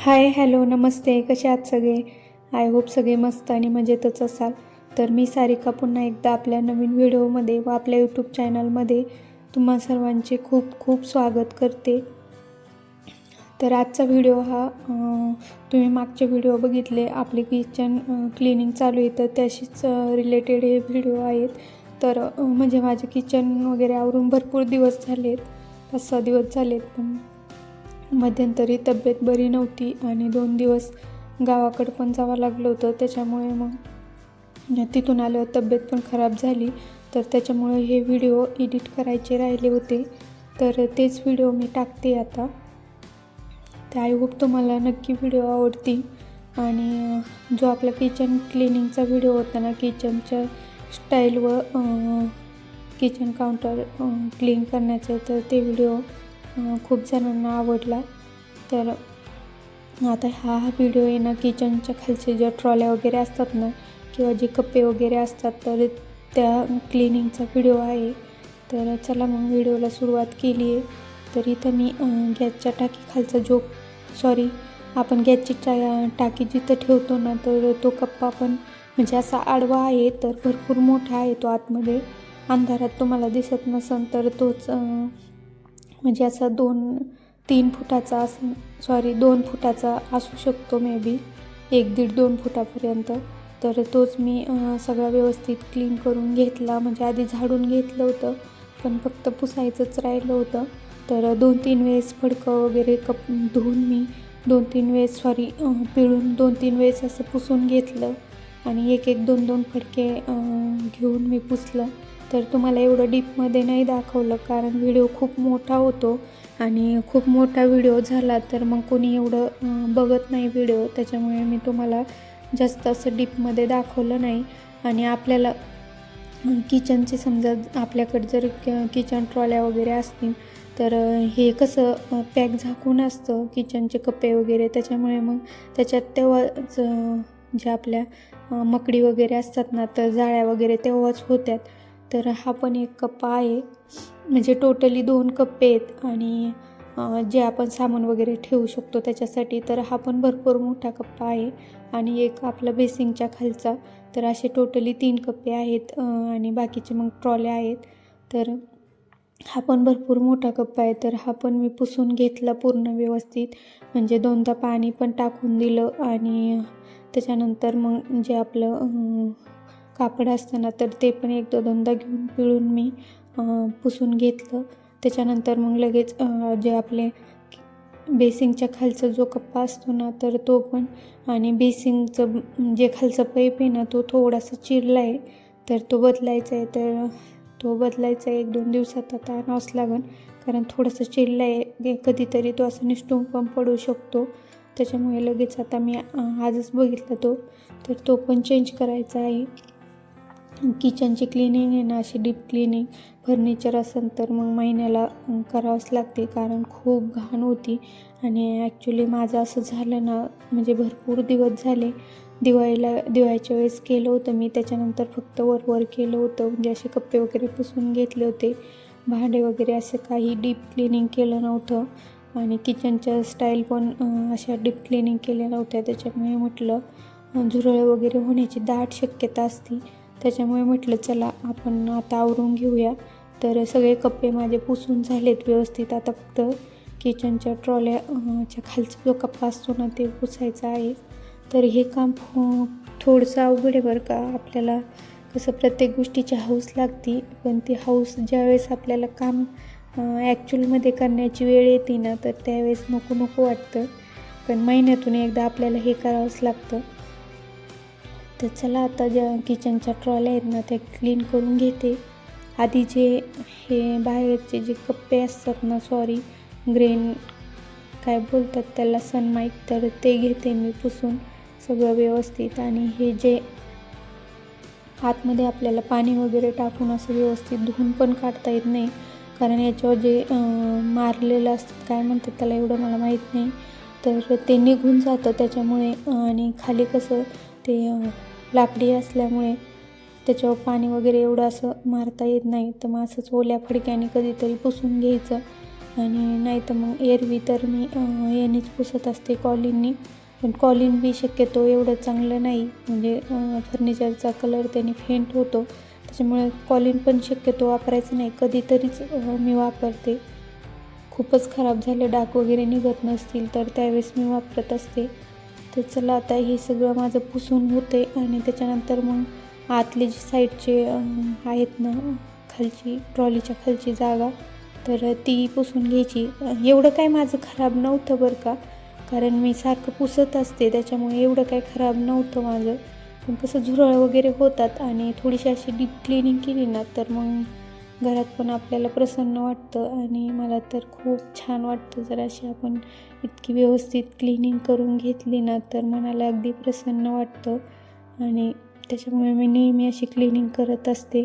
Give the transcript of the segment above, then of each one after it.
Hi hello नमस्ते. कसे आहात सगळे? आय होप सगळे मस्त आणि मजेतच असाल. तर मी सारिका पुन्हा एकदा आपल्या नवीन व्हिडिओमध्ये व आपल्या यूट्यूब चॅनलमध्ये तुम्हा सर्वांचे खूप खूप स्वागत करते. तर आजचा व्हिडिओ हा तुम्ही मागचे व्हिडिओ बघितले. आपले किचन क्लिनिंग चालू आहे. तर त्याशीच रिलेटेड हे व्हिडिओ आहेत. तर म्हणजे माझे किचन वगैरे आवरून भरपूर दिवस झालेत. पाच सहा दिवस झालेत पण मध्यंतरी तब्येत बरी नव्हती आणि दोन दिवस गावाकडं पण जावं लागलं होतं त्याच्यामुळे मग तिथून आल्यावर तब्येत पण खराब झाली. तर त्याच्यामुळे हे व्हिडिओ एडिट करायचे राहिले होते. तर तेच व्हिडिओ मी टाकते आता. तर आय होप तुम्हाला नक्की व्हिडिओ आवडतील. आणि जो आपला किचन क्लिनिंगचा व्हिडिओ होता ना किचनच्या स्टाईल व किचन काउंटर क्लीन करण्याचं तर ते व्हिडिओ खूप जणांना आवडला. तर आता हा हा व्हिडिओ आहे ना किचनच्या खालचे ज्या ट्रॉल्या वगैरे असतात ना किंवा जे कप्पे वगैरे असतात तर त्या क्लिनिंगचा व्हिडिओ आहे. तर चला मग व्हिडिओला सुरुवात केली आहे. तर इथं मी गॅसच्या टाकीखालचा जो सॉरी आपण गॅसची टा टाकी जिथं ठेवतो ना तर तो कप्पा पण म्हणजे असा आडवा आहे तर भरपूर मोठा आहे तो आतमध्ये. अंधारात तुम्हाला दिसत नसन तर तोच म्हणजे असा दोन तीन फुटाचा असं सॉरी दोन फुटाचा असू शकतो मे बी एक दीड दोन फुटापर्यंत. तर तोच मी सगळा व्यवस्थित क्लीन करून घेतला. म्हणजे आधी झाडून घेतलं होतं पण फक्त पुसायचंच राहिलं होतं. तर दोन तीन वेळेस फडकं वगैरे कप धुवून मी दोन तीन वेळेस सॉरी पिळून दोन तीन वेळेस असं पुसून घेतलं. आणि एक एक दोन दोन फडके घेऊन मी पुसलं. तर तुम्हाला एवढं डीपमध्ये नाही दाखवलं कारण व्हिडिओ खूप मोठा होतो आणि खूप मोठा व्हिडिओ झाला तर मग कोणी एवढं बघत नाही व्हिडिओ. त्याच्यामुळे मी तुम्हाला जास्त असं डीपमध्ये दाखवलं नाही. आणि आपल्याला किचनचे समजा आपल्याकडे जर क- किचन ट्रॉल्या वगैरे असतील तर हे कसं पॅक झाकून असतं किचनचे कप्पे वगैरे. त्याच्यामुळे मग त्याच्यात तेव्हाच जे ज्या आपल्या मकडी वगैरे असतात ना तर जाळ्या वगैरे तेव्हाच होत्यात. तर हा पण एक कप्पा आहे. म्हणजे टोटली दोन कप्पे आहेत आणि जे आपण सामान वगैरे ठेवू शकतो त्याच्यासाठी तर हा पण भरपूर मोठा कप्पा आहे. आणि एक आपला बेसिंगच्या खालचा तर असे टोटली तीन कप्पे आहेत आणि बाकीचे मग ट्रॉल्या आहेत. तर हा पण भरपूर मोठा कप्पा आहे. तर हा पण मी पुसून घेतला पूर्ण व्यवस्थित. म्हणजे दोनदा पाणी पण टाकून दिलं आणि त्याच्यानंतर मग जे आपलं कापड असतं ना तर ते पण एकदा दोनदा घेऊन पिळून मी पुसून घेतलं. त्याच्यानंतर मग लगेच जे आपले बेसिंगच्या खालचा जो कप्पा असतो ना तर तो पण आणि बेसिंगचं जे खालचा पैप आहे ना तो थोडासा चिरला आहे तर तो बदलायचा आहे तर तो बदलायचा आहे. एक दोन दिवसात आता आणावंच लागेल कारण थोडंसं चिरला आहे कधीतरी तो असं निष्ठून पण पडू शकतो. त्याच्यामुळे लगेच आता मी आजच बघितला तो. तर तो पण चेंज करायचा आहे. किचनची क्लिनिंग आहे ना अशी डीप क्लिनिंग फर्निचर असेल तर मग महिन्याला करावंच लागते. कारण खूप घाण होती. आणि ॲक्च्युली माझं असं झालं ना म्हणजे भरपूर दिवस झाले. दिवाळीला दिवाळीच्या वेळेस केलं होतं मी. त्याच्यानंतर फक्त वरवर केलं होतं. म्हणजे असे कप्पे वगैरे पुसून घेतले होते. भांडे वगैरे असं काही डीप क्लिनिंग केलं नव्हतं. आणि किचनच्या स्टाईल पण अशा डीप क्लिनिंग केल्या नव्हत्या. त्याच्यामुळे म्हटलं झुरळं झुरळ वगैरे होण्याची दाट शक्यता असती. त्याच्यामुळे म्हटलं चला आपण आता आवरून घेऊया. तर सगळे कप्पे माझे पुसून झालेत व्यवस्थित. आता फक्त किचनच्या ट्रॉल्याच्या खालचा जो कप्पा असतो ना ते पुसायचा आहे. तर हे काम थोडंसं अवघड आहे बरं का. आपल्याला कसं प्रत्येक गोष्टीची हौस लागती पण ती हौस ज्यावेळेस आपल्याला काम ॲक्च्युअलमध्ये करण्याची वेळ येते ना तर त्यावेळेस नको नको वाटतं. पण महिन्यातून एकदा आपल्याला हे करावंच लागतं. तर चला आता ज्या किचनच्या ट्रॉल्या आहेत ना त्या क्लीन करून घेते. आधी जे हे बाहेरचे जे कप्पे असतात ना सॉरी ग्रेन काय बोलतात त्याला सनमाईक तर ते घेते मी पुसून सगळं व्यवस्थित. आणि हे जे आतमध्ये आपल्याला पाणी वगैरे टाकून असं व्यवस्थित धुवून पण काढता येत नाही कारण याच्यावर जे मारलेलं असतं काय म्हणतात त्याला एवढं मला माहीत नाही. तर ते निघून जातं त्याच्यामुळे आणि खाली कसं ते लाकडी असल्यामुळे त्याच्यावर पाणी वगैरे एवढं असं मारता येत नाही. तर मग असंच ओल्या फडक्याने कधीतरी पुसून घ्यायचं. आणि नाही तर मग एरवी तर मी यानेच पुसत असते कॉलिननी. पण कॉलिन बी शक्यतो एवढं चांगलं नाही. म्हणजे फर्निचरचा कलर त्याने फेंट होतो. त्याच्यामुळे कॉलिन पण शक्यतो वापरायचं नाही. कधीतरीच मी वापरते. खूपच खराब झाले डाग वगैरे निघत नसतील तर त्यावेळेस मी वापरत असते. तर चला आता हे सगळं माझं पुसून होते आणि त्याच्यानंतर मग आतले जे साईडचे आहेत ना खालची ट्रॉलीच्या खालची जागा तर ती पुसून घ्यायची. एवढं काय माझं खराब नव्हतं बरं का कारण मी सारखं पुसत असते त्याच्यामुळे एवढं काय खराब नव्हतं माझं. पण कसं झुरळ वगैरे होतात आणि थोडीशी अशी डीप क्लिनिंग केली ना तर मग घरात पण आपल्याला प्रसन्न वाटतं आणि मला तर खूप छान वाटतं जर अशी आपण इतकी व्यवस्थित क्लिनिंग करून घेतली ना तर मनाला अगदी प्रसन्न वाटतं. आणि त्याच्यामुळे मी नेहमी अशी क्लिनिंग करत असते.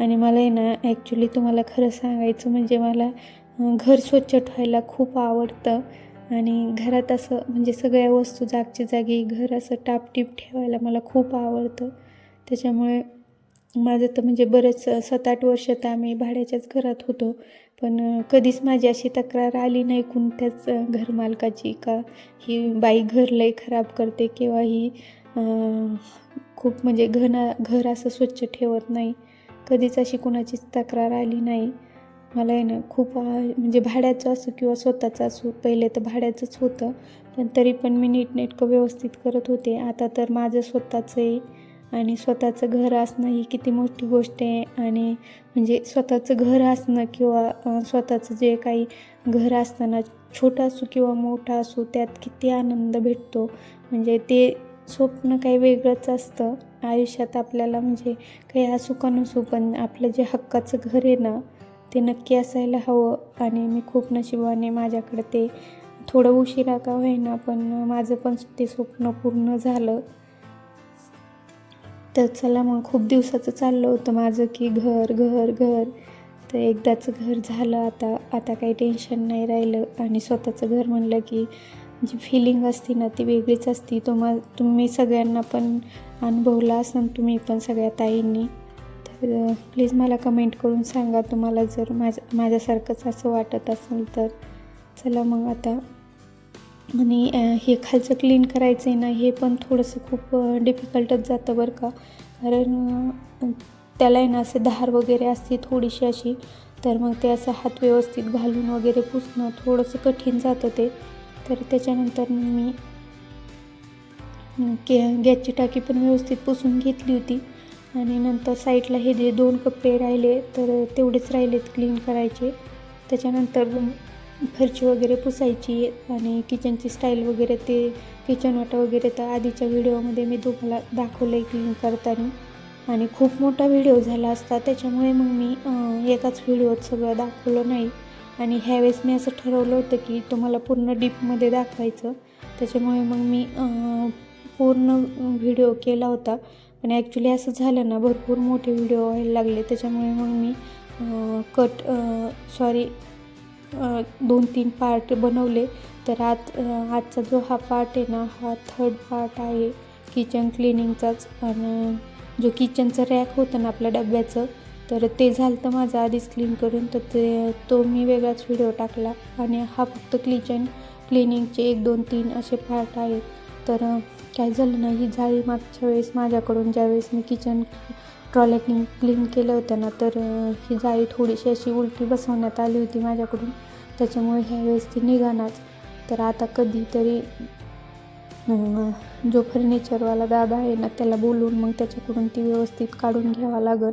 आणि मला आहे ना ॲक्च्युली तुम्हाला खरं सांगायचं म्हणजे मला घर स्वच्छ ठेवायला खूप आवडतं. आणि घरात असं म्हणजे सगळ्या वस्तू जागच्या जागी घर असं टापटीप ठेवायला मला खूप आवडतं. त्याच्यामुळे माझं तर म्हणजे बरेच सात आठ वर्ष तर आम्ही भाड्याच्याच घरात होतो. पण कधीच माझी अशी तक्रार आली नाही कोणत्याच घरमालकाची का ही बाई घर लई खराब करते किंवा ही खूप म्हणजे घना घर असं स्वच्छ ठेवत नाही. कधीच अशी कोणाचीच तक्रार आली नाही. मला आहे ना खूप म्हणजे भाड्याचं असो किंवा स्वतःचं असो पहिले तर भाड्याचंच होतं. पण तरी पण मी नीटनेटकं व्यवस्थित करत होते. आता तर माझं स्वतःचं आहे आणि स्वतःचं घर असणं ही किती मोठी गोष्ट आहे. आणि म्हणजे स्वतःचं घर असणं किंवा स्वतःचं जे काही घर असताना छोटं असू किंवा मोठं असू त्यात किती आनंद भेटतो. म्हणजे ते स्वप्न काही वेगळंच असतं. आयुष्यात आपल्याला म्हणजे काही असू का नसू पण आपलं जे हक्काचं घर आहे ना ते नक्की असायला हवं. आणि मी खूप नशिबाने माझ्याकडे ते थोडं उशिरा का होईना पण माझं पण ते स्वप्न पूर्ण झालं. तर चला मग खूप दिवसाचं चाललं होतं माझं की घर घर घर. तर एकदाचं घर झालं आता आता काही टेन्शन नाही राहिलं. आणि स्वतःचं घर म्हणलं की जी फिलिंग असते ना ती वेगळीच असती. तुम्हा तुम्ही सगळ्यांना पण अनुभवला असाल तुम्ही पण सगळ्या ताईंनी. तर प्लीज मला कमेंट करून सांगा तुम्हाला जर माझ्या माझ्यासारखंच असं वाटत असेल तर. चला मग आता आणि हे खालचं क्लीन करायचं आहे ना हे पण थोडंसं खूप डिफिकल्टच जातं बरं का. कारण त्याला आहे ना असे धार वगैरे असते थोडीशी अशी तर मग ते असं हात व्यवस्थित घालून वगैरे पुसणं थोडंसं कठीण जातं ते. तर त्याच्यानंतर मी के गॅसची टाकी पण व्यवस्थित पुसून घेतली होती. आणि नंतर साईडला हे जे दोन कप्पे राहिले तर तेवढेच राहिलेत क्लीन करायचे. त्याच्यानंतर फरची वगैरे पुसायची आणि किचनची स्टाईल वगैरे ते किचन वाटा वगैरे तर आधीच्या व्हिडिओमध्ये मी तुम्हाला दाखवलं आहे क्लीन करताना. आणि खूप मोठा व्हिडिओ झाला असता त्याच्यामुळे मग मी एकाच व्हिडिओत सगळं दाखवलं नाही. आणि ह्यावेळेस मी असं ठरवलं होतं की तुम्हाला पूर्ण डीपमध्ये दाखवायचं. त्याच्यामुळे मग मी पूर्ण व्हिडिओ केला होता. पण ॲक्च्युली असं झालं ना भरपूर मोठे व्हिडिओ व्हायला लागले. त्याच्यामुळे मग मी कट सॉरी दोन तीन पार्ट बनवले. तर आज आजचा जो हा पार्ट आहे ना हा थर्ड पार्ट आहे किचन क्लिनिंगचाच आणि जो किचनचं रॅक होतं ना आपल्या डब्याचं तर ते झालं तर माझं आधीच क्लीन करून. तर ते तो मी वेगळाच व्हिडिओ टाकला. आणि हा फक्त किचन क्लिनिंगचे एक दोन तीन असे पार्ट आहेत. तर काय झालं ना ही जाळी मागच्या वेळेस माझ्याकडून ज्यावेळेस मी किचन ट्रॉल्या क्लीन क्लीन केलं होतं ना तर ही जाळी थोडीशी अशी उलटी बसवण्यात आली होती माझ्याकडून. त्याच्यामुळे ह्यावेळेस ती निघानाच. तर आता कधीतरी जो फर्निचरवाला दादा आहे ना त्याला बोलवून मग त्याच्याकडून ती व्यवस्थित काढून घ्यावा लागेल.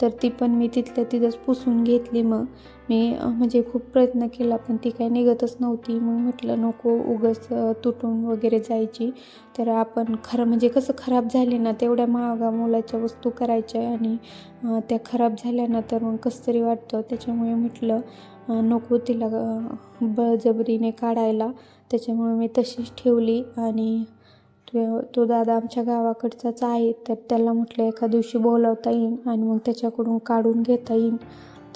तर ती पण मी तिथल्या तिथंच पुसून घेतली मग. मी म्हणजे खूप प्रयत्न केला पण ती काही निघतच नव्हती. मग म्हटलं नको उगस तुटून वगैरे जायची. तर आपण खरं म्हणजे कसं खराब झाली ना तेवढ्या महागा मोलाच्या वस्तू करायच्या आणि त्या खराब झाल्या ना तर मग कसं तरी वाटतं. त्याच्यामुळे म्हटलं नको तिला बळजबरीने काढायला. त्याच्यामुळे मी तशीच ठेवली आणि तो तो दादा आमच्या गावाकडचाच आहे तर त्याला म्हटलं एका दिवशी बोलावता येईल आणि मग त्याच्याकडून काढून घेता येईन.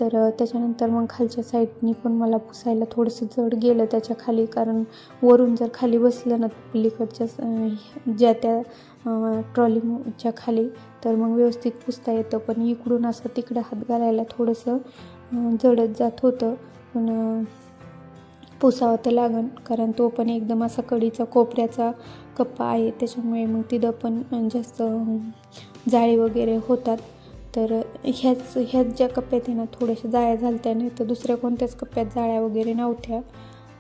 तर त्याच्यानंतर मग खालच्या साईडनी पण मला पुसायला थोडंसं जड गेलं त्याच्याखाली कारण वरून जर खाली बसलं ना पलीकडच्या ज्या त्या ट्रॉलीच्या खाली तर मग व्यवस्थित पुसता येतं. पण इकडून असं तिकडं हात घालायला थोडंसं जडत जात होतं. पण पुसावं तर लागन कारण तो पण एकदम असा कडीचा कोपऱ्याचा कप्पा आहे त्याच्यामुळे मग तिथं पण जास्त जाळी वगैरे होतात. तर ह्याच ह्याच ज्या कप्प्यात आहे ना थोड्याशा जाळ्या झालत्या नाही तर दुसऱ्या कोणत्याच कप्प्यात जाळ्या वगैरे नव्हत्या.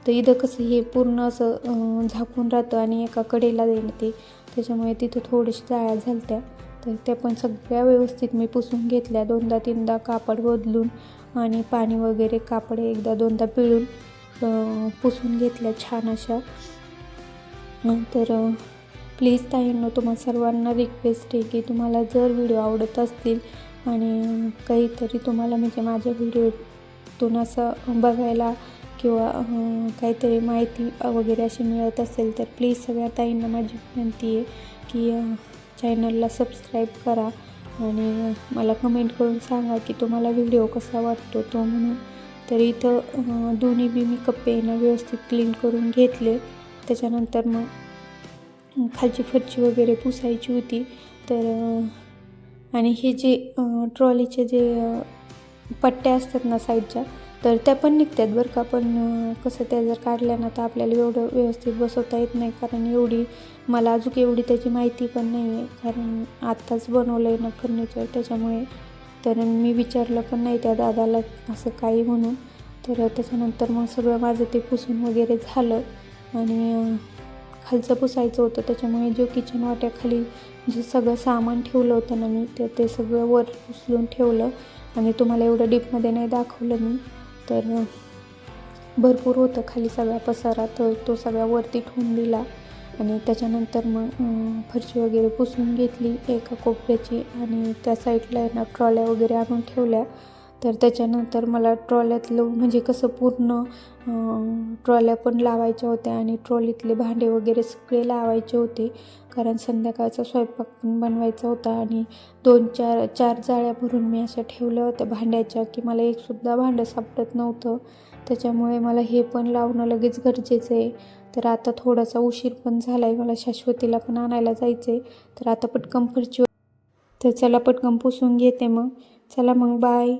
तर इथं कसं हे पूर्ण असं झाकून राहतं आणि एका कडेला देईल ते. त्याच्यामुळे तिथं थोड्याशा जाळ्या झालत्या. तर त्या पण सगळ्या व्यवस्थित मी पुसून घेतल्या. दोनदा तीनदा कापड बदलून आणि पाणी वगैरे कापड एकदा दोनदा पिळून पुसून घेतल्या छान अशा. तर प्लीज ताईंनो तुम्हा सर्वांना रिक्वेस्ट आहे की तुम्हाला जर व्हिडिओ आवडत असतील आणि काहीतरी तुम्हाला म्हणजे माझ्या व्हिडिओतून असं बघायला किंवा काहीतरी माहिती वगैरे अशी मिळत असेल तर प्लीज सगळ्या ताईंना माझी विनंती आहे की चॅनलला सबस्क्राईब करा आणि मला कमेंट करून सांगा की तुम्हाला व्हिडिओ कसा वाटतो तो म्हणून. तर इथं दोन्ही बी मी कप्पेनं व्यवस्थित क्लीन करून घेतले. त्याच्यानंतर मग खालची फरची वगैरे पुसायची होती. तर आणि हे जे ट्रॉलीचे जे पट्ट्या असतात ना साईडच्या तर त्या पण निघतात बरं का. पण कसं त्या जर काढल्या ना तर आपल्याला एवढं व्यवस्थित बसवता येत नाही. कारण एवढी मला अजून एवढी त्याची माहिती पण नाही आहे कारण आत्ताच बनवलं आहे ना फर्निचर त्याच्यामुळे. तर मी विचारलं पण नाही त्या दादाला असं काही म्हणून. तर त्याच्यानंतर मग सगळं माझं ते पुसून वगैरे झालं. आणि खालचं पुसायचं होतं. त्याच्यामुळे जो किचन वाट्याखाली जे सगळं सामान ठेवलं होतं ना मी ते ते सगळं वर उचलून ठेवलं. आणि तुम्हाला एवढं डीपमध्ये नाही दाखवलं मी. तर भरपूर होतं खाली सगळा पसारा. तर तो सगळा वरती ठेवून दिला. आणि त्याच्यानंतर मग फरशी वगैरे पुसून घेतली एका कोपऱ्याची. आणि त्या साईडला ना ट्रॉल्या वगैरे आणून ठेवल्या. तर त्याच्यानंतर मला ट्रॉल्यातलं म्हणजे कसं पूर्ण ट्रॉल्या पण लावायच्या होत्या आणि ट्रॉलीतले भांडे वगैरे सगळे लावायचे होते. कारण संध्याकाळचा स्वयंपाक पण बनवायचा होता आणि दोन चार चार जाळ्या भरून मी अशा ठेवल्या होत्या भांड्याच्या की मला एकसुद्धा भांडं सापडत नव्हतं. त्याच्यामुळे मला हे पण लावणं लगेच गरजेचं आहे. तर आता थोडासा उशीर पण झाला आहे मला शाश्वतीला पण आणायला जायचं आहे तर आता पटकन फरची तर चला पटकन पुसून घेते मग. चला मग बाय.